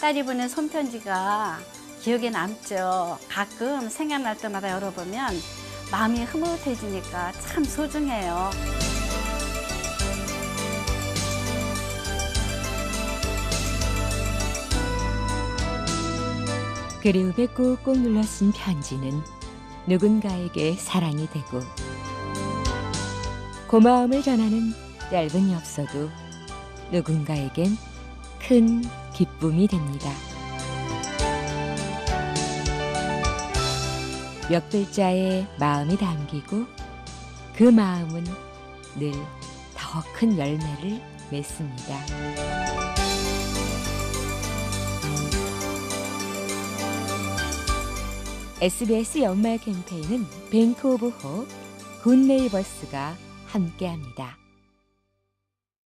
딸이 보낸 손편지가 기억에 남죠. 가끔 생각날 때마다 열어보면 마음이 흐뭇해지니까 참 소중해요. 그리움에 꾹꾹 눌러 쓴 편지는 누군가에게 사랑이 되고 고마움을 전하는 짧은 엽서도 누군가에겐 큰 기쁨이 됩니다. 몇 글자의 마음이 담기고 그 마음은 늘 더 큰 열매를 맺습니다. SBS 연말 캠페인은 뱅크 오브 호, 굿네이버스가 함께합니다.